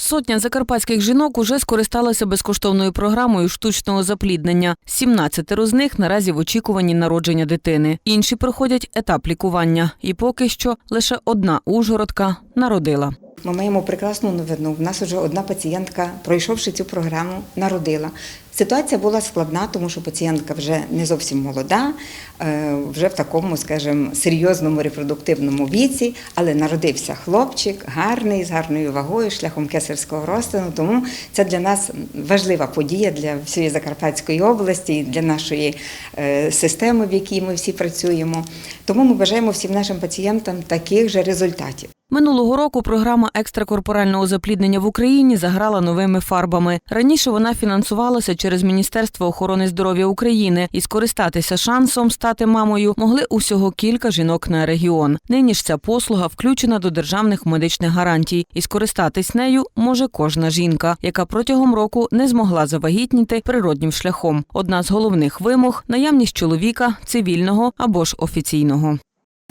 Сотня закарпатських жінок уже скористалася безкоштовною програмою штучного запліднення. 17 з них наразі в очікуванні народження дитини. Інші проходять етап лікування. І поки що лише одна ужгородка народила. Ми маємо прекрасну новину. У нас вже одна пацієнтка, пройшовши цю програму, народила. Ситуація була складна, тому що пацієнтка вже не зовсім молода, е, вже в такому, скажімо, серйозному репродуктивному віці, але народився хлопчик, гарний, з гарною вагою, шляхом кесарського розтину. Тому це для нас важлива подія для всієї Закарпатської області, для нашої е, системи, в якій ми всі працюємо. Тому ми бажаємо всім нашим пацієнтам таких же результатів. Минулого року програма екстракорпорального запліднення в Україні заграла новими фарбами. Раніше вона фінансувалася через Міністерство охорони здоров'я України, і скористатися шансом стати мамою могли усього кілька жінок на регіон. Нині ж ця послуга включена до державних медичних гарантій, і скористатись нею може кожна жінка, яка протягом року не змогла завагітніти природнім шляхом. Одна з головних вимог наявність чоловіка цивільного або ж офіційного.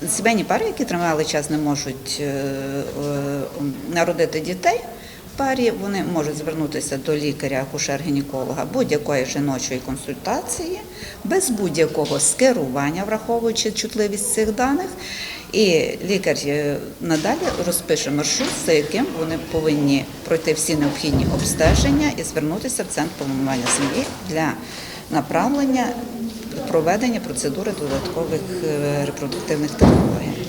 Сімейні пари, які тривалий час не можуть е, е, народити дітей парі, вони можуть звернутися до лікаря, акушер-гінеколога будь-якої жіночої консультації, без будь-якого скерування, враховуючи чутливість цих даних. І лікар е, надалі розпише маршрут, за яким вони повинні пройти всі необхідні обстеження і звернутися в центр планування сім'ї для направлення проведення процедури додаткових е, репродуктивних технологій.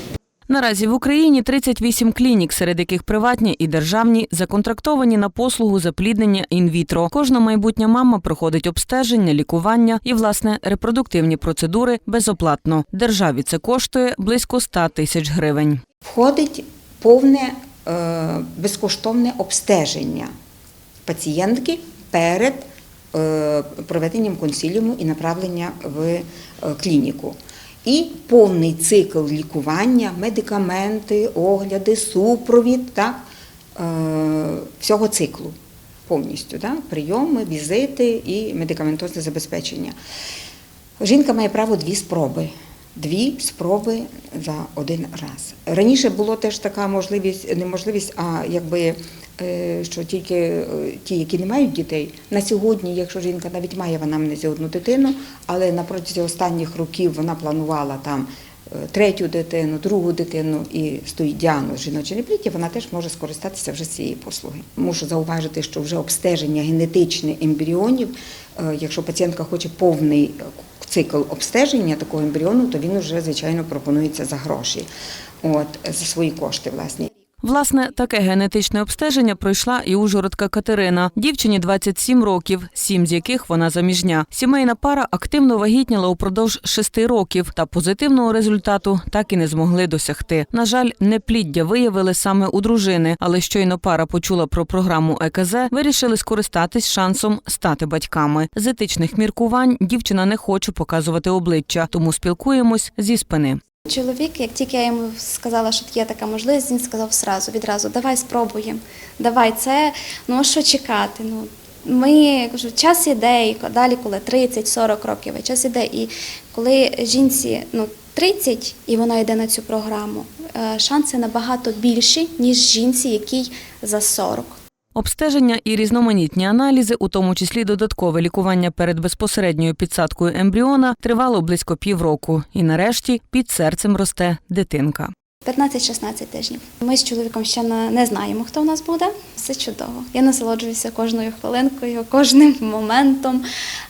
Наразі в Україні 38 клінік, серед яких приватні і державні, законтрактовані на послугу запліднення інвітро. Кожна майбутня мама проходить обстеження, лікування і, власне, репродуктивні процедури безоплатно. Державі це коштує близько 100 тисяч гривень. Входить повне е, безкоштовне обстеження пацієнтки перед проведенням консиліуму і направлення в е, клініку. І повний цикл лікування, медикаменти, огляди, супровід так, е, всього циклу повністю. Так, прийоми, візити і медикаментозне забезпечення. Жінка має право дві спроби. Дві спроби за один раз. Раніше було теж така можливість, не можливість, а якби е, що тільки е, ті, які не мають дітей, на сьогодні, якщо жінка навіть має в анамнезі одну дитину, але на протязі останніх років вона планувала там е, третю дитину, другу дитину і стоїть діагноз жіночої непліття, вона теж може скористатися вже цієї послуги. Мушу зауважити, що вже обстеження генетичне ембріонів, якщо пацієнтка хоче повний цикл обстеження такого ембріону, то він вже звичайно пропонується за гроші, от за свої кошти, власні. Власне, таке генетичне обстеження пройшла і ужгородка Катерина. Дівчині 27 років, сім з яких вона заміжня. Сімейна пара активно вагітніла упродовж шести років, та позитивного результату так і не змогли досягти. На жаль, непліддя виявили саме у дружини, але щойно пара почула про програму ЕКЗ, вирішили скористатись шансом стати батьками. З етичних міркувань дівчина не хоче показувати обличчя, тому спілкуємось зі спини. Чоловік, як тільки я йому сказала, що є така можливість, він сказав сразу, відразу, давай спробуємо, давай це, ну що чекати. Ну, ми кажу, час іде, і далі, коли 30-40 років, час іде. І коли жінці ну, 30 і вона йде на цю програму, е, шанси набагато більші, ніж жінці, якій за 40. Обстеження і різноманітні аналізи, у тому числі додаткове лікування перед безпосередньою підсадкою ембріона, тривало близько півроку. І нарешті під серцем росте дитинка. 15-16 тижнів. Ми з чоловіком ще не знаємо, хто в нас буде. Все чудово. Я насолоджуюся кожною хвилинкою, кожним моментом.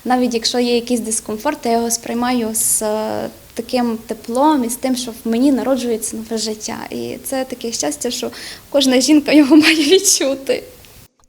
Навіть якщо є якийсь дискомфорт, я його сприймаю з е, таким теплом і з тим, що в мені народжується нове життя. І це таке щастя, що кожна жінка його має відчути.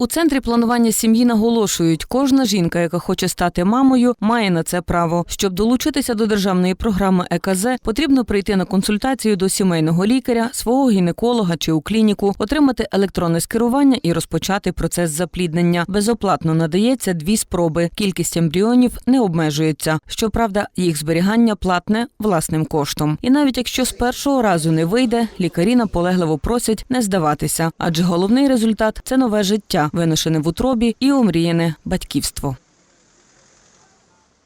У центрі планування сім'ї наголошують, кожна жінка, яка хоче стати мамою, має на це право. Щоб долучитися до державної програми ЕКЗ, потрібно прийти на консультацію до сімейного лікаря, свого гінеколога чи у клініку, отримати електронне скерування і розпочати процес запліднення. Безоплатно надається дві спроби. Кількість ембріонів не обмежується. Щоправда, їх зберігання платне власним коштом. І навіть якщо з першого разу не вийде, лікарі наполегливо просять не здаватися, адже головний результат це нове життя, виношене в утробі і омріяне батьківство.